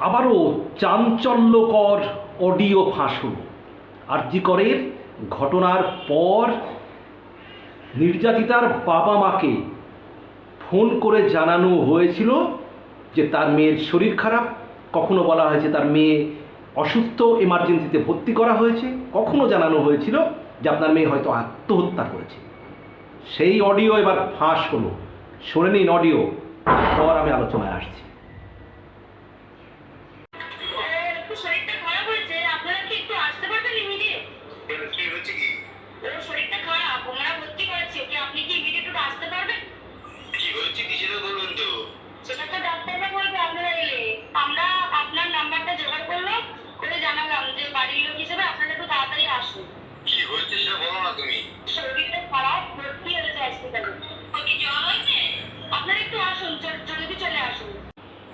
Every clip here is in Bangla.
আবারও চাঞ্চল্যকর অডিও ফাঁস হলো আরজিকরের ঘটনার পর নির্যাতিতার বাবা মাকে ফোন করে জানানো হয়েছিল যে তার মেয়ের শরীর খারাপ। কখনো বলা হয়েছে তার মেয়ে অসুস্থ, এমার্জেন্সিতে ভর্তি করা হয়েছে। কখনো জানানো হয়েছিল যে আপনার মেয়ে হয়তো আত্মহত্যা করেছে। সেই অডিও এবার ফাঁস হলো। শুনে নিন অডিও পর আমি আলোচনায় আসছি একটু শরীরটা খারাপ হয়েছে আপনারা কি একটু আসতে পারবেন ইমিডিয়েট কেন কি হচ্ছে কি ওর শরীরটা খারাপ ওনারা ভর্তি করেছে ওকে আপনি কি ইমিডিয়েট একটু আসতে পারবেন কি হচ্ছে কি সেটা বলুন তো সেটা তো ডাক্তাররা বলবে আপনারা এলে আমরা আপনার নাম্বারটা জোগাড় করলাম করে জানালাম যে বাড়ির লোক হিসেবে আপনারা একটু তাড়াতাড়ি আসুন। কি হয়েছে সেটা বলো না তুমি শরীরটা খারাপ ভর্তি হয়েছে হসপিটালে ওকে জ্বর হয়েছে আপনারা একটু আসুন জ- জলদি চলে আসুন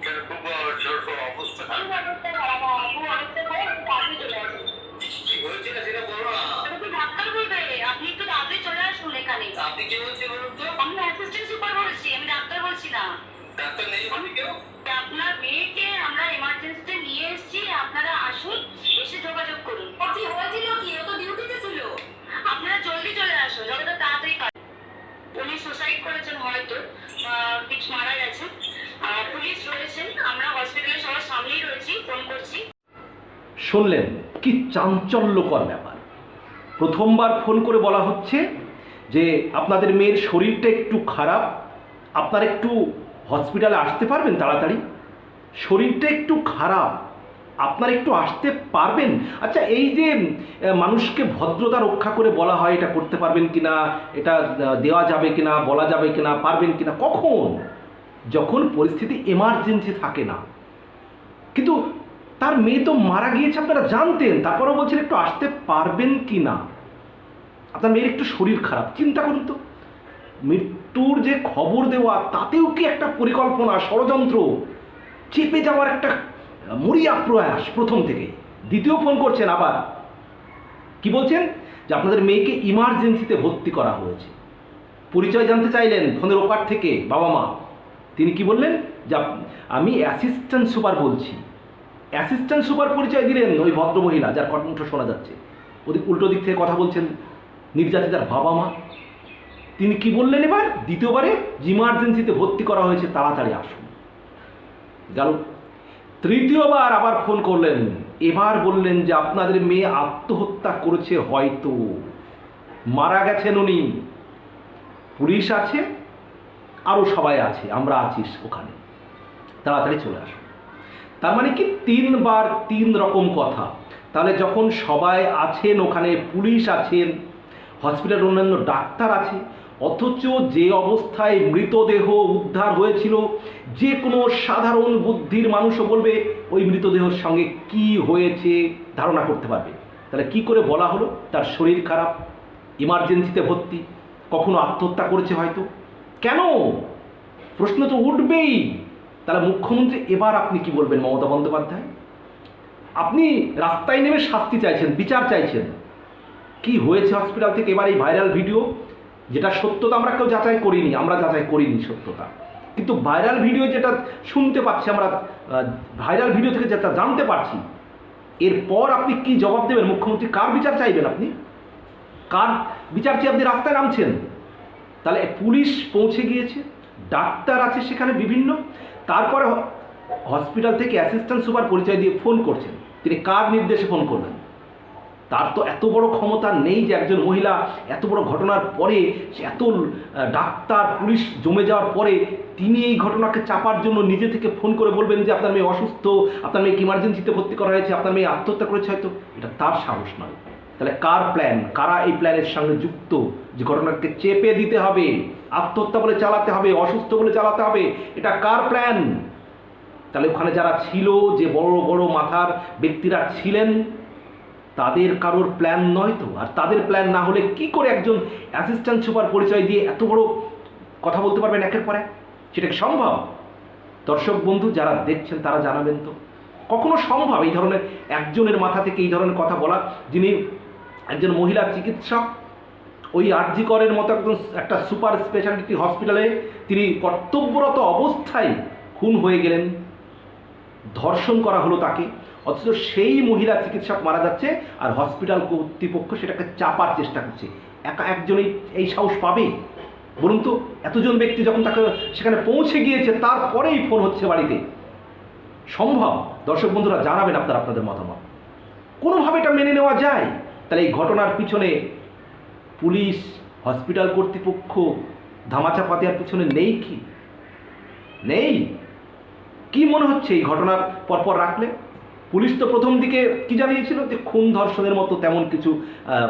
কেন খুব আহ, জ্বর সব অবস্থা খুব খারাপ অবস্থা খারাপ আপু অবস্থা খারাপ একটু তাড়াতাড়ি চলে আসুন কি কি হয়েছে না সেটা বলো না এটা তো ডাক্তার বলবে আপনি একটু তাড়াতাড়ি চলে আসুন এখানে আপনি কে বলছেন বলুন তো আমি অ্যাসিস্ট্যান্ট সুপার বলছি আমি ডাক্তার বলছি না ডাক্তার নেই আপনি কেউ আপনার মেয়েকে আমরা এমার্জেন্সিতে নিয়ে এসেছি আপনারা আসুন এসে যোগাযোগ করুন ও কি হয়েছিল কি ও তো ডিউটিতে ছিল আপনারা জলদি চলে আসুন যতটা তাড়াতাড়ি পারেন উনি সুসাইড করেছেন হয়তো কিছু মারা গেছেন আর পুলিশ রয়েছেন আমরা হসপিটালে সবার সামনেই রয়েছি ফোন করছি। শুনলেন, কি চাঞ্চল্যকর ব্যাপার। প্রথমবার ফোন করে বলা হচ্ছে যে, আপনাদের মেয়ের শরীরটা একটু খারাপ, আপনারা একটু হসপিটালে আসতে পারবেন তাড়াতাড়ি? শরীরটা একটু খারাপ আপনারা একটু আসতে পারবেন? আচ্ছা এই যে মানুষকে ভদ্রতা রক্ষা করে বলা হয়, এটা করতে পারবেন কিনা, এটা দেওয়া যাবে কিনা, বলা যাবে কিনা, পারবেন কিনা, কখন? যখন পরিস্থিতি এমার্জেন্সি থাকে না। কিন্তু তার মেয়ে তো মারা গিয়েছে, আপনারা জানতেন, তারপরেও বলছেন একটু আসতে পারবেন কি না আপনার মেয়ের একটু শরীর খারাপ, চিন্তা করুন তো। মৃত্যুর যে খবর দেওয়া, তাতেও কি একটা পরিকল্পনা, ষড়যন্ত্র, চেপে যাওয়ার একটা মরিয়া প্রয়াস প্রথম থেকে। দ্বিতীয় ফোন করছেন আবার। কি বলছেন? যে আপনাদের মেয়েকে ইমার্জেন্সিতে ভর্তি করা হয়েছে। পরিচয় জানতে চাইলেন ফোনের ওপার থেকে বাবা মা। তিনি কি বললেন? যে আমি অ্যাসিস্ট্যান্ট সুপার বলছি। অ্যাসিস্ট্যান্ট সুপার পরিচয় দিলেন ওই ভদ্রমহিলা যার কণ্ঠ শোনা যাচ্ছে। ওদিক উল্টো দিক থেকে কথা বলছেন নির্যাতিতার বাবা মা। তিনি কি বললেন এবার? দ্বিতীয়বারে ইমার্জেন্সিতে ভর্তি করা হয়েছে, তাড়াতাড়ি আসুন। গেল তৃতীয়বার আবার ফোন করলেন। এবার বললেন যে আপনাদের মেয়ে আত্মহত্যা করেছে হয়তো। মারা গেছেন উনি। পুলিশ আছে আরও সবাই আছে, আমরা আছি ওখানে। তাড়াতাড়ি চলে আসুন। তার মানে কি তিনবার তিন রকম কথা। তাহলে যখন সবাই আছেন ওখানে, পুলিশ আছেন হসপিটাল অন্যান্য ডাক্তার আছে অথচ যে অবস্থায় মৃতদেহ উদ্ধার হয়েছিল, যে কোনো সাধারণ বুদ্ধির মানুষও বলবে, ওই মৃতদেহর সঙ্গে কি হয়েছে? ধারণা করতে পারবে। তাহলে কি করে বলা হলো? তার শরীর খারাপ, ইমার্জেন্সিতে ভর্তি, কখনো আত্মহত্যা করেছে হয়তো। কেন? প্রশ্ন তো উঠবেই। তাহলে মুখ্যমন্ত্রী, এবার আপনি কি বলবেন মমতা বন্দ্যোপাধ্যায়? আপনি রাস্তায় নেমে শাস্তি চাইছেন, বিচার চাইছেন। কি হয়েছে হসপিটাল থেকে? এবার এই ভাইরাল ভিডিও যেটা সত্যতা আমরা কেউ যাচাই করিনি, আমরা যাচাই করিনি সত্যতা। কিন্তু ভাইরাল ভিডিও যেটা শুনতে পাচ্ছি, আমরা ভাইরাল ভিডিও থেকে যেটা জানতে পারছি, এরপর আপনি কি জবাব দেবেন? মুখ্যমন্ত্রী কার বিচার চাইবেন আপনি? কার বিচার চেয়ে আপনি রাস্তায় নামছেন? তাহলে পুলিশ পৌঁছে গিয়েছে, ডাক্তার আছে সেখানে বিভিন্ন, তারপরে হসপিটাল থেকে অ্যাসিস্ট্যান্ট সুপার পরিচয় দিয়ে ফোন করছেন। তিনি কার নির্দেশে ফোন করবেন? তার তো এত বড় ক্ষমতা নেই যে একজন মহিলা এত বড় ঘটনার পরে এত ডাক্তার, পুলিশ জমে যাওয়ার পরে তিনি এই ঘটনাকে চাপার জন্য নিজে থেকে ফোন করে বলবেন যে, আপনার মেয়ে অসুস্থ, আপনার মেয়েকে ইমার্জেন্সিতে ভর্তি করা হয়েছে, আপনার মেয়ে আত্মহত্যা করেছে হয়তো। এটা তার সাহস নয়। তাহলে কার প্ল্যান কারা এই প্ল্যানের সঙ্গে যুক্ত? যে ঘটনাকে চেপে দিতে হবে, আত্মহত্যা বলে চালাতে হবে, অসুস্থ বলে চালাতে হবে, এটা কার প্ল্যান তাহলে ওখানে যারা ছিল, যে বড় বড় মাথার ব্যক্তিরা ছিলেন তাদের কারোর প্ল্যান নয় তো? আর তাদের প্ল্যান না হলে কি করে একজন অ্যাসিস্ট্যান্ট সুপার পরিচয় দিয়ে এত বড় কথা বলতে পারবেন একের পর সেটা কি সম্ভব? দর্শক বন্ধু, যারা দেখছেন তারা জানাবেন তো। কখনো সম্ভব এই ধরনের একজনের মাথা থেকে এই ধরনের কথা বলা? যিনি একজন মহিলা চিকিৎসক, ওই আরজি করের মতো একজন একটা সুপার স্পেশালিটি হসপিটালে তিনি কর্তব্যরত অবস্থায় খুন হয়ে গেলেন। ধর্ষণ করা হলো তাকে। অথচ সেই মহিলা চিকিৎসক মারা যাচ্ছে আর হসপিটাল কর্তৃপক্ষ সেটাকে চাপার চেষ্টা করছে। একা একজনই এই সাহস পাবে? বলুন তো, এতজন ব্যক্তি যখন তাকে সেখানে পৌঁছে গিয়েছে, তারপরেই ফোন হচ্ছে বাড়িতে। সম্ভব? দর্শক বন্ধুরা, জানাবেন আপনারা আপনাদের মতামত। কোনোভাবে এটা মেনে নেওয়া যায়? তাহলে এই ঘটনার পিছনে পুলিশ, হসপিটাল কর্তৃপক্ষ ধামাচাপা দেওয়ার পিছনে নেই কি? নেই? কি মনে হচ্ছে এই ঘটনার পরপর রাখলে? পুলিশ তো প্রথম দিকে কি জানিয়েছিল যে খুন ধর্ষণের মতো তেমন কিছু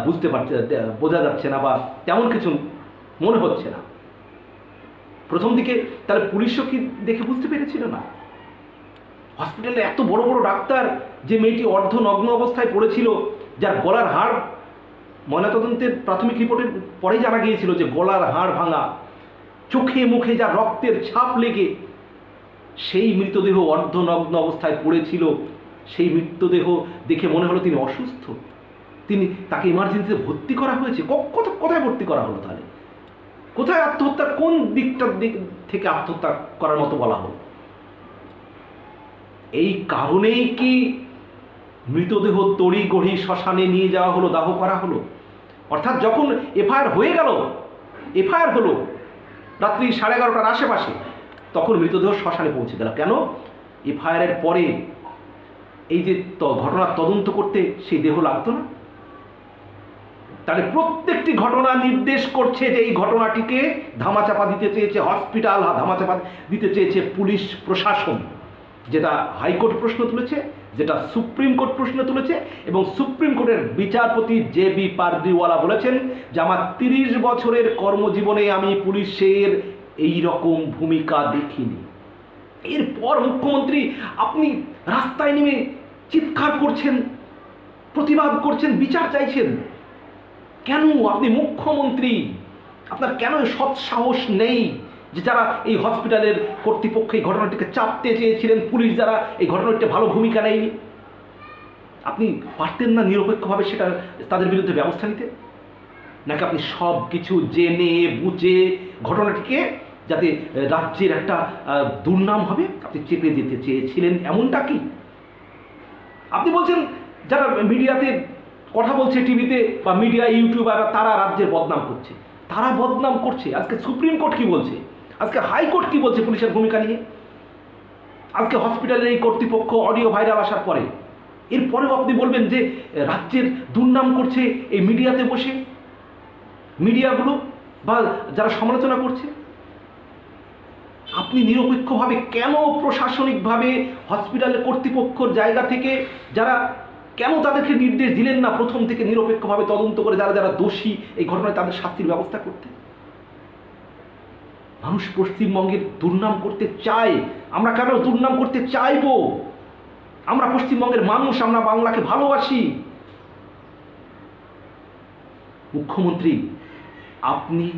বুঝতে পারছে বোঝা যাচ্ছে না বা তেমন কিছু মনে হচ্ছে না। প্রথম দিকে তাহলে পুলিশও কি দেখে বুঝতে পেরেছিল না? হসপিটালে এত বড় বড় ডাক্তার যে মেয়েটি অর্ধনগ্ন অবস্থায় পড়েছিল, যার গলার হাড়, ময়নাতদন্তের প্রাথমিক রিপোর্টের পরেই জানা গিয়েছিল যে গলার হাড় ভাঙা, চোখে মুখে যা রক্তের ছাপ লেগে সেই মৃতদেহ অর্ধনগ্ন অবস্থায় পড়েছিল সেই মৃতদেহ দেখে মনে হলো তিনি অসুস্থ। তিনি তাকে ইমার্জেন্সিতে ভর্তি করা হয়েছে। কোথায় ভর্তি করা হলো তাহলে? কোথায় আত্মহত্যা, কোন দিকটার দিক থেকে আত্মহত্যা করার মতো বলা হলো? এই কারণেই কি মৃতদেহ তড়ি গড়ি শ্মশানে নিয়ে যাওয়া হলো, দাহ করা হলো? অর্থাৎ যখন এফআইআর হয়ে গেল, এফআইআর হলো রাত্রি সাড়ে এগারোটার আশেপাশে, তখন মৃতদেহ শ্মশানে পৌঁছে গেল। কেন? এফআইআরের পরে এই যে ঘটনার তদন্ত করতে সেই দেহ লাগতো না। তাহলে প্রত্যেকটি ঘটনা নির্দেশ করছে যে এই ঘটনাটিকে ধামাচাপা দিতে চেয়েছে হসপিটাল ধামাচাপা দিতে চেয়েছে পুলিশ, প্রশাসন, যেটা হাইকোর্ট প্রশ্ন তুলেছে, যেটা সুপ্রিম কোর্ট প্রশ্ন তুলেছে এবং সুপ্রিম কোর্টের বিচারপতি জে বি পারদিওয়ালা বলেছেন যে আমার তিরিশ বছরের কর্মজীবনে আমি পুলিশের এই রকম ভূমিকা দেখিনি। এরপর মুখ্যমন্ত্রী, আপনি রাস্তায় নেমে চিৎকার করছেন, প্রতিবাদ করছেন, বিচার চাইছেন। কেন আপনি মুখ্যমন্ত্রী? আপনার কেন সৎ সাহস নেই যে যারা এই হসপিটালের কর্তৃপক্ষ এই ঘটনাটিকে চাপতে চেয়েছিলেন, পুলিশ যারা এই ঘটনাটিতে ভালো ভূমিকা নেয়নি? আপনি পারতেন না নিরপেক্ষভাবে সেটা তাদের বিরুদ্ধে ব্যবস্থা নিতে? নাকি আপনি সব কিছু জেনে, বুঝে ঘটনাটিকে যাতে রাজ্যের একটা দুর্নাম হবে? আপনি চেপে দিতে চেয়েছিলেন এমনটা কি? আপনি বলছেন যারা মিডিয়াতে কথা বলছে, টিভিতে বা মিডিয়া ইউটিউবার তারা রাজ্যের বদনাম করছে। তারা বদনাম করছে। আজকে সুপ্রিম কোর্ট কি বলছে? আজকে হাইকোর্ট কি বলছে পুলিশের ভূমিকা নিয়ে? আজকে হসপিটালের এই কর্তৃপক্ষ অডিও ভাইরাল আসার পরে, এরপরেও আপনি বলবেন যে রাজ্যের দুর্নাম করছে এই মিডিয়াতে বসে? মিডিয়াগুলো বা যারা সমালোচনা করছে? আপনি নিরপেক্ষভাবে কেন প্রশাসনিকভাবে হসপিটালের কর্তৃপক্ষর জায়গা থেকে যারা, কেন তাদেরকে নির্দেশ দিলেন না প্রথম থেকে নিরপেক্ষভাবে তদন্ত করে যারা যারা দোষী এই ঘটনায় তাদের শাস্তির ব্যবস্থা করতে? মানুষ পশ্চিমবঙ্গের দুর্নাম করতে চায়, আমরা কেন দুর্নাম করতে চাইব? আমরা পশ্চিমবঙ্গের মানুষ, আমরা বাংলাকে ভালোবাসি। মুখ্যমন্ত্রী, আপনি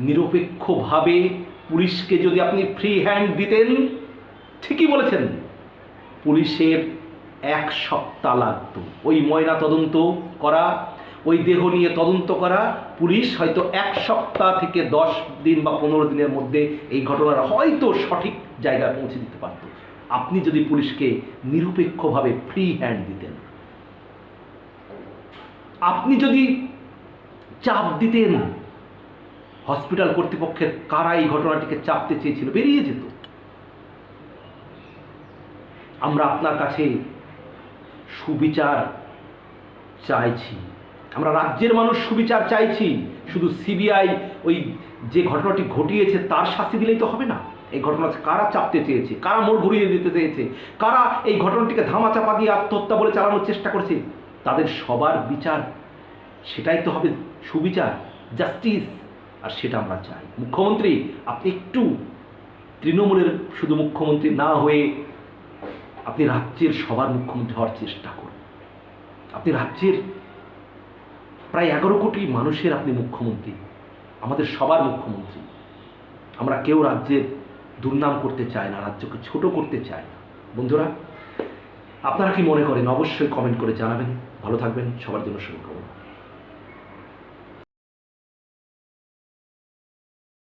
নিরপেক্ষভাবে পুলিশকে যদি আপনি ফ্রি হ্যান্ড দিতেন, ঠিকই বলেছেন, পুলিশের এক সপ্তাহ লাগতো। ওই ময়না তদন্ত করা, ওই দেহ নিয়ে তদন্ত করা, পুলিশ হয়তো এক সপ্তাহ থেকে দশ দিন বা পনেরো দিনের মধ্যে এই ঘটনার হয়তো সঠিক জায়গায় পৌঁছে দিতে পারত। আপনি যদি পুলিশকে নিরপেক্ষভাবে ফ্রি হ্যান্ড দিতেন। আপনি যদি চাপ দিতেন হসপিটাল কর্তৃপক্ষের কারা এই ঘটনাটিকে চাপতে চেয়েছিল? বেরিয়ে যেত। আমরা আপনার কাছে সুবিচার চাইছি। আমরা রাজ্যের মানুষ সুবিচার চাইছি। শুধু সিবিআই ওই যে ঘটনাটি ঘটিয়েছে, তার শাস্তি দিলেই তো হবে না। এই ঘটনা কারা চাপতে চেয়েছে? কারা মোড় ঘুরিয়ে দিতে চেয়েছে? কারা এই ঘটনাটিকে ধামাচাপা দিয়ে আত্মহত্যা বলে চালানোর চেষ্টা করছে? তাদের সবার বিচার, সেটাই তো হবে সুবিচার, জাস্টিস। আর সেটা আমরা চাই। মুখ্যমন্ত্রী, আপনি একটু তৃণমূলের শুধু মুখ্যমন্ত্রী না হয়ে আপনি রাজ্যের সবার মুখ্যমন্ত্রী হওয়ার চেষ্টা করুন। আপনি রাজ্যের প্রায় এগারো কোটি মানুষের আপনি মুখ্যমন্ত্রী, আমাদের সবার মুখ্যমন্ত্রী। আমরা কেউ রাজ্যের দুর্নাম করতে চাই না, রাজ্যকে ছোট করতে চাই না। বন্ধুরা, আপনারা কি মনে করেন? অবশ্যই কমেন্ট করে জানাবেন। ভালো থাকবেন। সবার জন্য শুভকামনা।